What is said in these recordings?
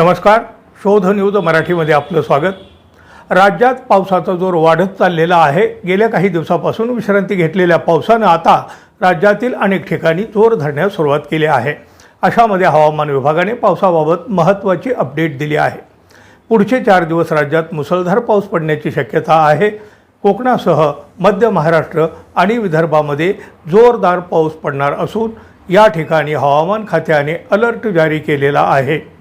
नमस्कार. शोध न्यूज मराठीमध्ये आपलं स्वागत. राज्यात पावसाचा जोर वाढत चाललेला आहे. गेल्या काही दिवसापासून विश्रांती घेतलेल्या पावसानं आता राज्यातील अनेक ठिकाणी जोर धरण्यास सुरुवात केली आहे. अशामध्ये हवामान विभागाने पावसाबाबत महत्त्वाची अपडेट दिली आहे. पुढचे चार दिवस राज्यात मुसळधार पाऊस पडण्याची शक्यता आहे. कोकणासह मध्य महाराष्ट्र आणि विदर्भामध्ये जोरदार पाऊस पडणार असून या ठिकाणी हवामान खात्याने अलर्ट जारी केलेला आहे.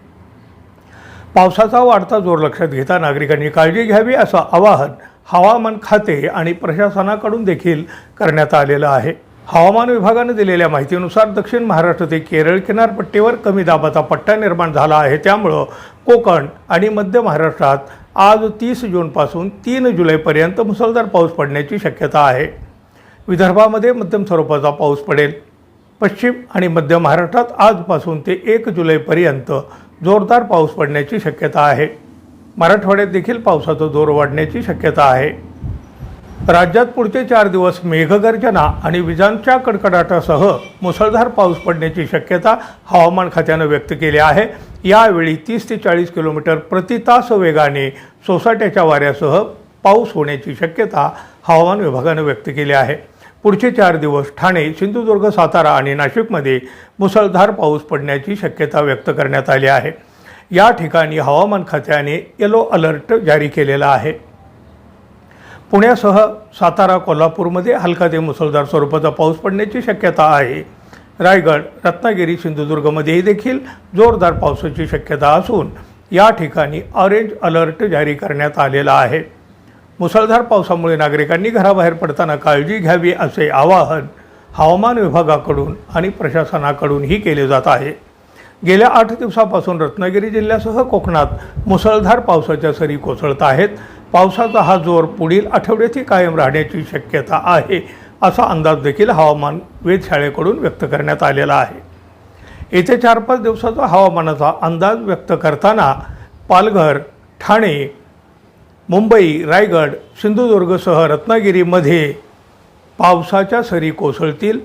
पावसाचा वाढता जोर लक्षात घेता नागरिकांनी काळजी घ्यावी असं आवाहन हवामान खाते आणि प्रशासनाकडून देखील करण्यात आलेलं आहे. हवामान विभागानं दिलेल्या माहितीनुसार दक्षिण महाराष्ट्र ते केरळ किनारपट्टीवर कमी दाबाचा पट्टा निर्माण झाला आहे. त्यामुळं कोकण आणि मध्य महाराष्ट्रात आज तीस जूनपासून तीन जुलैपर्यंत मुसळधार पाऊस पडण्याची शक्यता आहे. विदर्भामध्ये मध्यम स्वरूपाचा पाऊस पडेल. पश्चिम आणि मध्य महाराष्ट्रात आजपासून ते एक जुलैपर्यंत जोरदार पाऊस पडण्याची शक्यता आहे. मराठवाड्यात देखील पावसाचा जोर वाढण्याची शक्यता आहे. राज्यात पुढचे चार दिवस मेघगर्जना आणि विजांच्या कडकडाटासह मुसळधार पाऊस पडण्याची शक्यता हवामान खात्यानं व्यक्त केली आहे. यावेळी तीस ते चाळीस किलोमीटर प्रति तास वेगाने सोसाट्याच्या वाऱ्यासह पाऊस होण्याची शक्यता हवामान विभागानं व्यक्त केली आहे. पुढचे चार दिवस ठाणे सिंधुदुर्ग सातारा आणि नाशिकमध्ये मुसळधार पाऊस पडण्याची शक्यता व्यक्त करण्यात आली आहे. या ठिकाणी हवामान खात्याने येलो अलर्ट जारी केलेला आहे. पुण्यासह सातारा कोल्हापूरमध्ये हलका ते मुसळधार स्वरूपाचा पाऊस पडण्याची शक्यता आहे. रायगड रत्नागिरी सिंधुदुर्गमध्येही देखील जोरदार पावसाची शक्यता असून या ठिकाणी ऑरेंज अलर्ट जारी करण्यात आलेला आहे. मुसळधार पावसामुळे नागरिकांनी घराबाहेर पडताना काळजी घ्यावी असे आवाहन हवामान विभागाकडून आणि प्रशासनाकडूनही केले जात आहे. गेल्या आठ दिवसापासून रत्नागिरी जिल्ह्यासह कोकणात मुसळधार पावसाच्या सरी कोसळत आहेत. पावसाचा हा जोर पुढील आठवड्यातही कायम राहण्याची शक्यता आहे असा अंदाज देखील हवामान वेधशाळेकडून व्यक्त करण्यात आलेला आहे. येत्या चार पाच दिवसाचा हवामानाचा अंदाज व्यक्त करताना पालघर ठाणे मुंबई रायगड सिंधुदुर्गसह रत्नागिरीमध्ये पावसाच्या सरी कोसळतील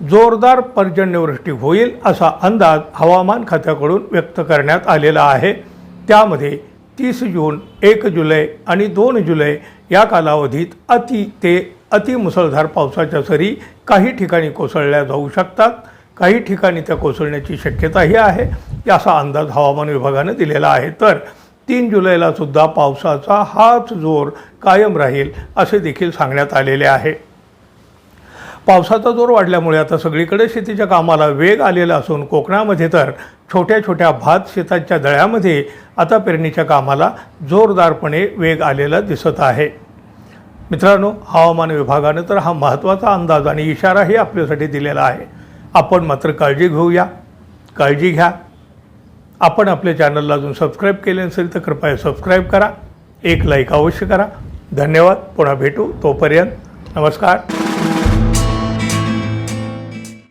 जोरदार पर्जन्यवृष्टी होईल असा अंदाज हवामान खात्याकडून व्यक्त करण्यात आलेला आहे. त्यामध्ये तीस जून एक जुलै आणि दोन जुलै या कालावधीत अति ते अतिमुसळधार पावसाच्या सरी काही ठिकाणी कोसळल्या जाऊ शकतात. काही ठिकाणी त्या कोसळण्याची शक्यताही आहे असा अंदाज हवामान विभागानं दिलेला आहे. तर तीन जुलैला सुद्धा पावसाचा हाच जोर कायम राहील असे देखील सांगण्यात आलेले आहे. पावसाचा जोर वाढल्यामुळे आता सगळीकडे शेतीच्या कामाला वेग आलेला असून कोकणामध्ये तर छोट्या छोट्या भात शेताच्या दळ्यामध्ये आता पेरणीच्या कामाला जोरदारपणे वेग आलेला दिसत आहे. मित्रांनो हवामान विभागानं तर हा महत्त्वाचा अंदाज आणि इशाराही आपल्यासाठी दिलेला आहे. आपण मात्र काळजी घेऊया. काळजी घ्या. आपण आपल्या चॅनलला अजून सबस्क्राईब केले नसेल तर कृपया सबस्क्राईब करा. एक लाईक अवश्य करा. धन्यवाद. पुन्हा भेटू. तोपर्यंत नमस्कार.